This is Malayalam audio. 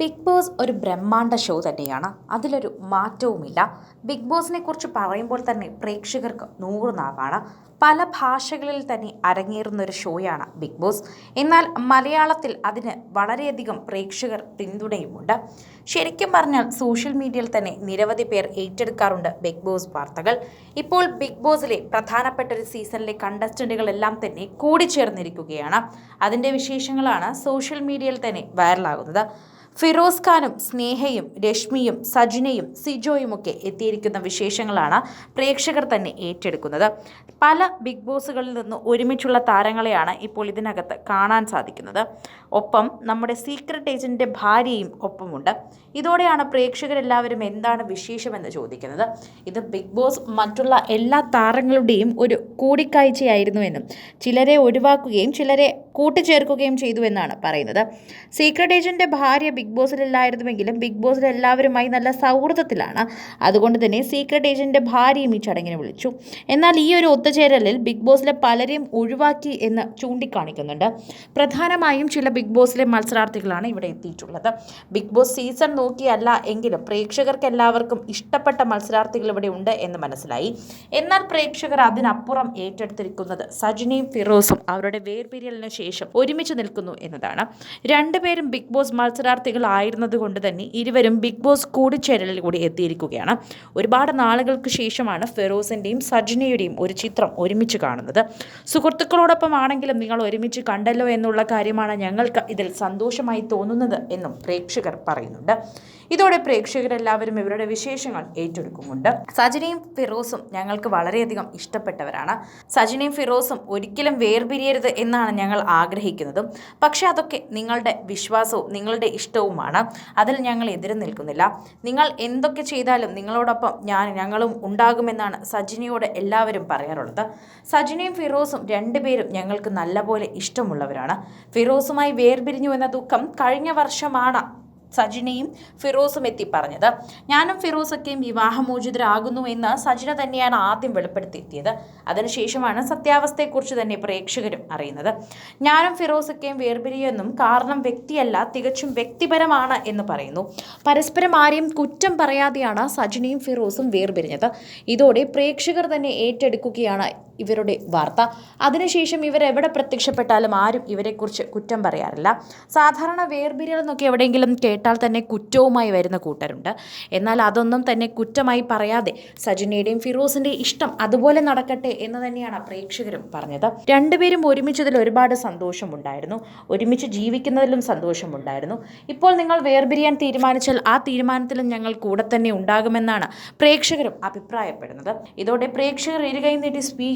ബിഗ് ബോസ് ഒരു ബ്രഹ്മാണ്ട ഷോ തന്നെയാണ്. അതിലൊരു മാറ്റവുമില്ല. ബിഗ് ബോസിനെ കുറിച്ച് പറയുമ്പോൾ തന്നെ പ്രേക്ഷകർക്ക് നൂറ് നാവാണ്. പല ഭാഷകളിൽ തന്നെ അരങ്ങേറുന്ന ഒരു ഷോയാണ് ബിഗ് ബോസ് എന്നാൽ മലയാളത്തിൽ അതിന് വളരെയധികം പ്രേക്ഷകർ പിന്തുണയുമുണ്ട്. ശരിക്കും പറഞ്ഞാൽ സോഷ്യൽ മീഡിയയിൽ തന്നെ നിരവധി പേർ ഏറ്റെടുക്കാറുണ്ട് ബിഗ് ബോസ് വാർത്തകൾ. ഇപ്പോൾ ബിഗ് ബോസിലെ പ്രധാനപ്പെട്ട ഒരു സീസണിലെ കണ്ടസ്റ്റന്റുകളെല്ലാം തന്നെ കൂടിച്ചേർന്നിരിക്കുകയാണ്. അതിന്റെ വിശേഷങ്ങളാണ് സോഷ്യൽ മീഡിയയിൽ തന്നെ വൈറലാകുന്നത് ഫിറോസ് ഖാനും സ്നേഹയും രശ്മിയും സജിനയും സിജോയുമൊക്കെ എത്തിയിരിക്കുന്ന വിശേഷങ്ങളാണ് പ്രേക്ഷകർ തന്നെ ഏറ്റെടുക്കുന്നത്. പല ബിഗ് ബോസുകളിൽ നിന്ന് ഒരുമിച്ചുള്ള താരങ്ങളെയാണ് ഇപ്പോൾ ഇതിനകത്ത് കാണാൻ സാധിക്കുന്നത്. ഒപ്പം നമ്മുടെ സീക്രട്ട് ഏജന്റിന്റെ ഭാര്യയും ഒപ്പമുണ്ട്. ഇതോടെയാണ് പ്രേക്ഷകരെല്ലാവരും എന്താണ് വിശേഷമെന്ന് ചോദിക്കുന്നത്. ഇത് ബിഗ് ബോസ് മറ്റുള്ള എല്ലാ താരങ്ങളുടെയും ഒരു കൂടിക്കാഴ്ചയായിരുന്നുവെന്നും ചിലരെ ഒഴിവാക്കുകയും ചിലരെ കൂട്ടിച്ചേർക്കുകയും ചെയ്തു എന്നാണ് പറയുന്നത്. സീക്രട്ട് ഏജന്റിന്റെ ഭാര്യ ബിഗ് ബോസിലില്ലായിരുന്നുവെങ്കിലും ബിഗ് ബോസിൽ എല്ലാവരുമായി നല്ല സൗഹൃദത്തിലാണ്. അതുകൊണ്ട് തന്നെ സീക്രട്ട് ഏജന്റിന്റെ ഭാര്യയും ഈ ചടങ്ങിന് വിളിച്ചു. എന്നാൽ ഈ ഒരു ഒത്തുചേരലിൽ ബിഗ് ബോസിലെ പലരെയും ഒഴിവാക്കി എന്ന് ചൂണ്ടിക്കാണിക്കുന്നുണ്ട്. പ്രധാനമായും ചില ബിഗ് ബോസിലെ മത്സരാർത്ഥികളാണ് ഇവിടെ എത്തിയിട്ടുള്ളത്. ബിഗ് ബോസ് സീസൺ നോക്കിയല്ല എങ്കിലും പ്രേക്ഷകർക്ക് എല്ലാവർക്കും ഇഷ്ടപ്പെട്ട മത്സരാർത്ഥികൾ ഇവിടെ ഉണ്ട് എന്ന് മനസ്സിലായി. എന്നാൽ പ്രേക്ഷകർ അതിനപ്പുറം ഏറ്റെടുത്തിരിക്കുന്നത് സജിനിയും ഫിറോസും അവരുടെ വേർപിരിയലിന് ശേഷം ഒരുമിച്ച് നിൽക്കുന്നു എന്നതാണ്. രണ്ടുപേരും ബിഗ് ബോസ് മത്സരാർത്ഥികളായിരുന്നത് കൊണ്ട് തന്നെ ഇരുവരും ബിഗ് ബോസ് കൂടിച്ചേരലിൽ കൂടി എത്തിയിരിക്കുകയാണ്. ഒരുപാട് നാളുകൾക്ക് ശേഷമാണ് ഫിറോസിന്റെയും സജ്നയുടെയും ഒരു ചിത്രം ഒരുമിച്ച് കാണുന്നത്. സുഹൃത്തുക്കളോടൊപ്പം ആണെങ്കിലും നിങ്ങൾ ഒരുമിച്ച് കണ്ടല്ലോ എന്നുള്ള കാര്യമാണ് ഞങ്ങൾക്ക് ഇതിൽ സന്തോഷമായി തോന്നുന്നത് എന്നും പ്രേക്ഷകർ പറയുന്നുണ്ട്. ഇതോടെ പ്രേക്ഷകരെല്ലാവരും ഇവരുടെ വിശേഷങ്ങൾ ഏറ്റെടുക്കുന്നുണ്ട്. സജിനയും ഫിറോസും ഞങ്ങൾക്ക് വളരെയധികം ഇഷ്ടപ്പെട്ടവരാണ്. സജിനയും ഫിറോസും ഒരിക്കലും വേർപിരിയരുത് എന്നാണ് ഞങ്ങൾ ആഗ്രഹിക്കുന്നതും. പക്ഷേ അതൊക്കെ നിങ്ങളുടെ വിശ്വാസവും നിങ്ങളുടെ ഇഷ്ടവുമാണ് അതിൽ ഞങ്ങൾ എതിര് നിൽക്കുന്നില്ല. നിങ്ങൾ എന്തൊക്കെ ചെയ്താലും നിങ്ങളോടൊപ്പം ഞാൻ ഞങ്ങളും ഉണ്ടാകുമെന്നാണ് സജിനിയോട് എല്ലാവരും പറയാറുള്ളത്. സജിനിയും ഫിറോസും രണ്ടുപേരും ഞങ്ങൾക്ക് നല്ലപോലെ ഇഷ്ടമുള്ളവരാണ്. ഫിറോസുമായി വേർപിരിഞ്ഞു എന്ന ദുഃഖം കഴിഞ്ഞ വർഷമാണ് സജിനയും ഫിറോസും എത്തി പറഞ്ഞത്. ഞാനും ഫിറോസൊക്കെയും വിവാഹമോചിതരാകുന്നു എന്ന് സജിന തന്നെയാണ് ആദ്യം വെളിപ്പെടുത്തിയെത്തിയത്. അതിനുശേഷമാണ് സത്യാവസ്ഥയെക്കുറിച്ച് തന്നെ പ്രേക്ഷകരും അറിയുന്നത്. ഞാനും ഫിറോസൊക്കെയും വേർപിരിയെന്നും കാരണം വ്യക്തിയല്ല തികച്ചും വ്യക്തിപരമാണ് എന്ന് പറയുന്നു. പരസ്പരം ആരെയും കുറ്റം പറയാതെയാണ് സജിനയും ഫിറോസും വേർപിരിഞ്ഞത്. ഇതോടെ പ്രേക്ഷകർ തന്നെ ഏറ്റെടുക്കുകയാണ് ഇവരുടെ വാർത്ത. അതിനുശേഷം ഇവരെവിടെ പ്രത്യക്ഷപ്പെട്ടാലും ആരും ഇവരെക്കുറിച്ച് കുറ്റം പറയാറില്ല. സാധാരണ വേർപിരിയൽ എന്നൊക്കെ എവിടെയെങ്കിലും കേട്ടാൽ തന്നെ കുറ്റവുമായി വരുന്ന കൂട്ടരുണ്ട്. എന്നാൽ അതൊന്നും തന്നെ കുറ്റമായി പറയാതെ സജിനയുടെയും ഫിറോസിന്റെയും ഇഷ്ടം അതുപോലെ നടക്കട്ടെ എന്ന് തന്നെയാണ് പ്രേക്ഷകരും പറഞ്ഞത്. രണ്ടുപേരും ഒരുമിച്ചതിൽ ഒരുപാട് സന്തോഷമുണ്ടായിരുന്നു. ഒരുമിച്ച് ജീവിക്കുന്നതിലും സന്തോഷമുണ്ടായിരുന്നു. ഇപ്പോൾ നിങ്ങൾ വേർപിരിയാൻ തീരുമാനിച്ചാൽ ആ തീരുമാനത്തിലും ഞങ്ങൾ കൂടെ തന്നെ ഉണ്ടാകുമെന്നാണ് പ്രേക്ഷകരും അഭിപ്രായപ്പെടുന്നത്. ഇതോടെ പ്രേക്ഷകർ ഇരുകൈ നീട്ടി